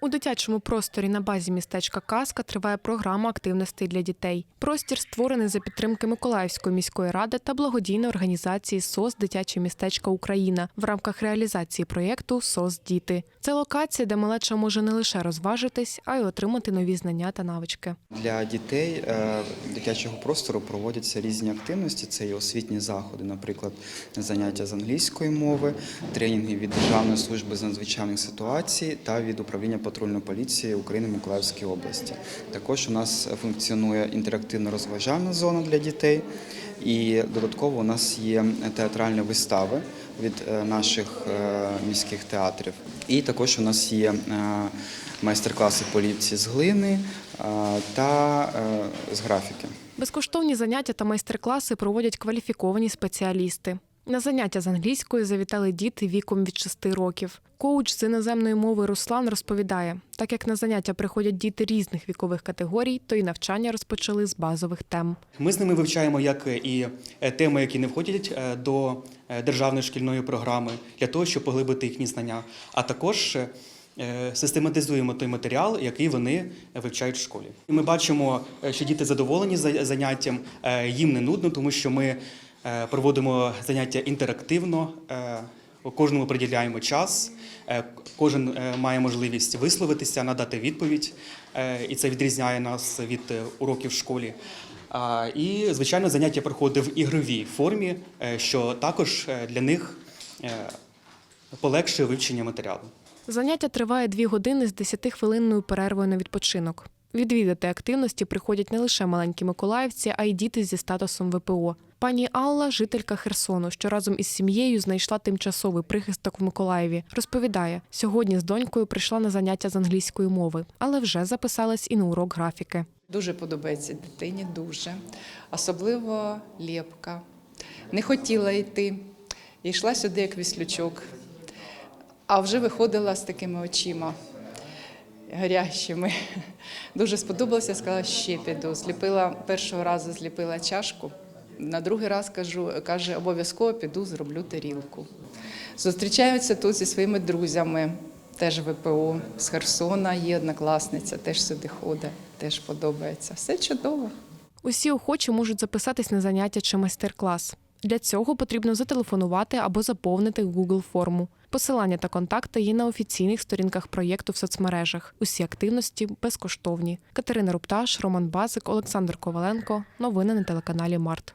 У дитячому просторі на базі містечка Казка триває програма активностей для дітей. Простір створений за підтримки Миколаївської міської ради та благодійної організації СОС Дитяче містечко Україна в рамках реалізації проєкту СОС Діти. Це локація, де малеча може не лише розважитись, а й отримати нові знання та навички. Для дітей е, дитячого простору проводяться різні активності. Це і освітні заходи, наприклад, заняття з англійської мови, тренінги від Державної служби з надзвичайних ситуацій та від управління патрульної поліції України Миколаївській області. Також у нас функціонує інтерактивно-розважальна зона для дітей, і додатково у нас є театральні вистави від е, наших е, міських театрів. І також у нас є е, майстер-класи поліції з глини та з графіки. Безкоштовні заняття та майстер-класи проводять кваліфіковані спеціалісти. На заняття з англійської завітали діти віком від 6 років. Коуч з іноземної мови Руслан розповідає, так як на заняття приходять діти різних вікових категорій, то і навчання розпочали з базових тем. Ми з ними вивчаємо як і е, теми, які не входять е, до е, державної шкільної програми, для того, щоб поглибити їхні знання, а також е, систематизуємо той матеріал, який вони вивчають в школі. Ми бачимо, е, що діти задоволені за- заняттям, е, їм не нудно, тому що ми е, проводимо заняття інтерактивно. е, Кожному приділяємо час, е, кожен е, має можливість висловитися, надати відповідь, е, і це відрізняє нас від е, уроків в школі. І, звичайно, заняття проходить в ігровій формі, е, що також е, для них е, полегшує вивчення матеріалу. Заняття триває дві години з 10-хвилинною перервою на відпочинок. Відвідати активності приходять не лише маленькі миколаївці, а й діти зі статусом ВПО. Пані Алла, жителька Херсону, що разом із сім'єю знайшла тимчасовий прихисток в Миколаєві, розповідає, сьогодні з донькою прийшла на заняття з англійської мови, але вже записалась і на урок графіки. Дуже подобається дитині, дуже. Особливо лєпка. Не хотіла йти. Йшла сюди як віслючок. А вже виходила з такими очима гарячими. Дуже сподобалося, сказала, ще піду. Зліпила першого разу зліпила чашку. На другий раз кажу, каже, обов'язково піду, зроблю тарілку. Зустрічаються тут зі своїми друзями, теж ВПО з Херсона, є однокласниця, теж сюди ходить, теж подобається. Все чудово. Усі охочі можуть записатись на заняття чи майстер-клас. Для цього потрібно зателефонувати або заповнити Google форму. Посилання та контакти є на офіційних сторінках проєкту в соцмережах. Усі активності безкоштовні. Катерина Рупташ, Роман Базик, Олександр Коваленко. Новини на телеканалі Март.